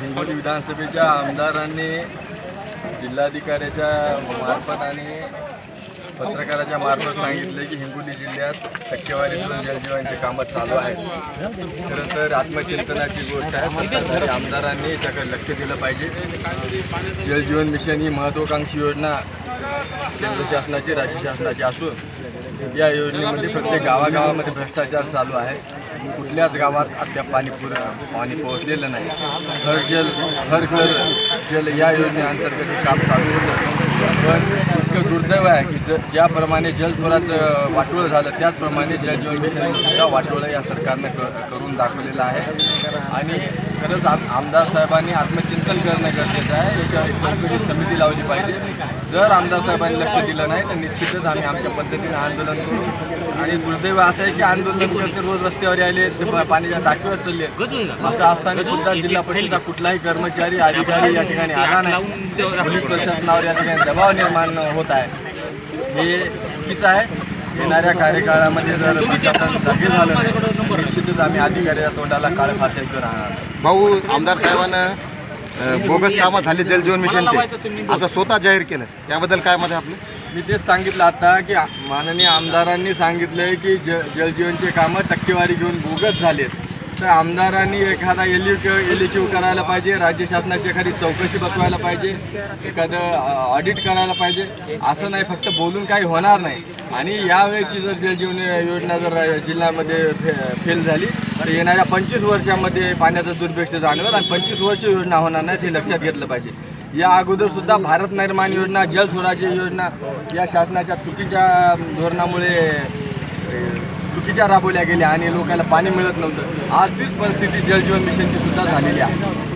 विधानसभेच्या आमदारांनी जिल्हाधिकाऱ्याच्या मार्फत आणि पत्रकाराच्या मार्फत सांगितले की हिंगोली जिल्ह्यात टक्केवारीतून जलजीवांची कामं चालू आहेत. खरं तर आत्मचिंतनाची गोष्ट आहे. आमदारांनी याच्याकडे लक्ष दिलं पाहिजे. जलजीवन मिशन ही महत्त्वाकांक्षी योजना केंद्र शासनाची राज्य शासनाची असून या योजनेमध्ये प्रत्येक गावागावामध्ये भ्रष्टाचार चालू आहे. कुठल्याच गावात अद्याप पाणी पुर पाणी पोहोचलेलं नाही. हर जल हर घर जल या योजनेअंतर्गत काम चालू होतं. पण इतकं दुर्दैव आहे की ज ज्याप्रमाणे जलस्वराचं वाटोळं झालं त्याचप्रमाणे जलजीवन मिशनसुद्धा वाटोळं या सरकारनं क करून दाखवलेलं आहे. आणि खरंच आम आमदार साहेबांनी आत्मचिंतन करणं गरजेचं आहे. याच्यावर चौकशी समिती लावली पाहिजे. जर आमदार साहेबांनी लक्ष दिलं नाही तर निश्चितच आम्ही आमच्या पद्धतीनं आंदोलन करू. आणि दुर्दैव असं आहे की आंदोलन करते रोज रस्त्यावर आले पाण्याच्या टाकीवर चालले. असं असताना सुद्धा जिल्हा परिषदेचा कुठलाही कर्मचारी अधिकारी या ठिकाणी आला नाही. पोलीस प्रशासनावर या ठिकाणी दबाव निर्माण होत आहे. हे चुकीचं आहे. येणाऱ्या कार्यकाळामध्ये जर प्रशासन जागे झालं नाही निश्चितच आम्ही अधिकाऱ्याच्या तोंडाला काळ फासायचं राहणार. भाऊ आमदार साहेबांनं अ, बोगस कामं झाली जलजीवन मिशनचे. असं स्वतः जाहीर केलं. याबद्दल काय मत आहे आपलं? मी तेच सांगितलं आता की माननीय आमदारांनी सांगितलंय की ज जलजीवनचे कामं टक्केवारी घेऊन बोगस झालेत. तर आमदारांनी एखादा एल एल करायला पाहिजे राज्य शासनाची एखादी चौकशी बसवायला पाहिजे एखादं ऑडिट करायला पाहिजे. असं नाही फक्त बोलून काही होणार नाही. आणि यावेळेची जर जलजीवन योजना जर जिल्ह्यामध्ये फे फेल झाली तर येणाऱ्या पंचवीस वर्षामध्ये पाण्याचं दुर्भिक्ष जाणवेल आणि पंचवीस वर्ष योजना होणार नाही हे लक्षात घेतलं पाहिजे. या अगोदर सुद्धा भारत निर्माण योजना जल स्वराज्य योजना या शासनाच्या चुकीच्या धोरणामुळे चुकीच्या राबवल्या गेल्या आणि लोकांना पाणी मिळत नव्हतं. आज तीच परिस्थिती जलजीवन मिशनची सुद्धा झालेली आहे.